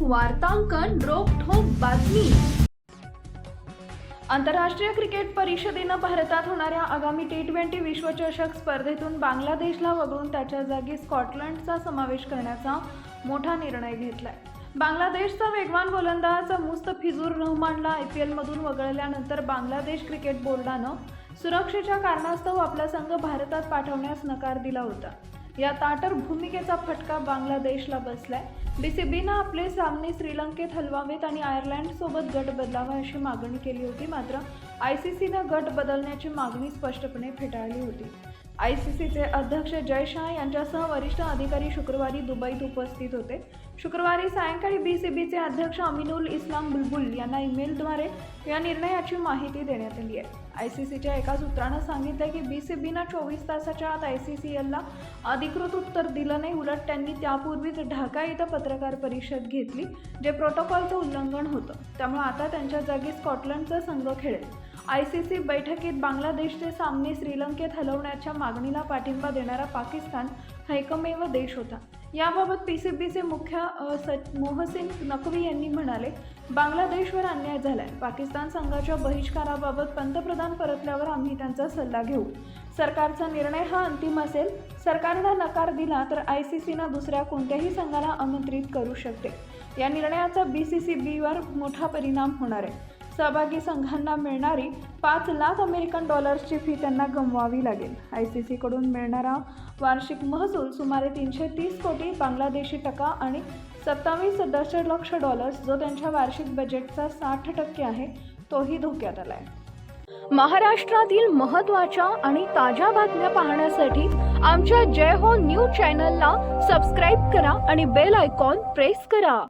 वार्तांकन रोखोक बातमी. आंतरराष्ट्रीय क्रिकेट परिषदेनं भारतात होणाऱ्या आगामी टी ट्वेंटी विश्वचषक स्पर्धेतून बांगलादेशला वगळून त्याच्या जागी स्कॉटलंडचा समावेश करण्याचा मोठा निर्णय घेतलाय. बांगलादेशचा वेगवान गोलंदाज मुस्तफिजुर रहमानला आय पी एलमधून वगळल्यानंतर बांगलादेश क्रिकेट बोर्डानं सुरक्षेच्या कारणास्तव आपला संघ भारतात पाठवण्यास नकार दिला होता. या ताटर भूमिकेचा फटका बांगलादेशला बसलाय. बीसीबीनं आपले सामने श्रीलंकेत हलवावेत आणि आयर्लंडसोबत गट बदलावा अशी मागणी केली होती मात्र आय सी सीनं गट बदलण्याची मागणी स्पष्टपणे फेटाळली होती. आय सी सीचे अध्यक्ष जय शाह यांच्यासह वरिष्ठ अधिकारी शुक्रवारी दुबईत उपस्थित होते. शुक्रवारी सायंकाळी बी सी बीचे अध्यक्ष अमिनुल इस्लाम बुलबुल यांना ईमेलद्वारे या निर्णयाची माहिती देण्यात आली आहे. आय सी सीच्या एका सूत्रानं सांगितलं की बी सी बीनं चोवीस तासाच्या आत आय सी सी एलला अधिकृत उत्तर दिलं नाही. उलट त्यांनी त्यापूर्वीच ढाका इथं पत्रकार परिषद घेतली जे प्रोटोकॉलचं उल्लंघन होतं. त्यामुळे आता त्यांच्या जागी स्कॉटलंडचा संघ खेळेल. आय सी सी बैठकीत बांगलादेशचे सामने श्रीलंकेत हलवण्याच्या मागणीला पाठिंबा देणारा पाकिस्तान हा एकमेव देश होता. याबाबत पी सी बीचे मुख्य सच मोहसिन नकवी यांनी म्हणाले बांगलादेशवर अन्याय झालाय. पाकिस्तान संघाच्या बहिष्काराबाबत पंतप्रधान परतल्यावर आम्ही त्यांचा सल्ला घेऊ. सरकारचा निर्णय हा अंतिम असेल. सरकारनं नकार दिला तर आय सी सीनं दुसऱ्या कोणत्याही संघाला आमंत्रित करू शकते. या निर्णयाचा बी सी सी बीवर मोठा परिणाम होणार आहे. सहभागी संघांना मिळणारी पाच लाख अमेरिकन डॉलर्सची फी त्यांना गमवावी लागेल. आय सी सीकडून मिळणारा वार्षिक महसूल सुमारे तीनशे तीस कोटी बांगलादेशी टका आणि सत्तावीस दशलक्ष डॉलर्स जो त्यांच्या वार्षिक बजेटचा साठ टक्के आहे तोही धोक्यात आला आहे महाराष्ट्रातील महत्त्वाच्या आणि ताज्या बातम्या पाहण्यासाठी आमच्या जय हो न्यूज चॅनलला सबस्क्राईब करा आणि बेल आयकॉन प्रेस करा.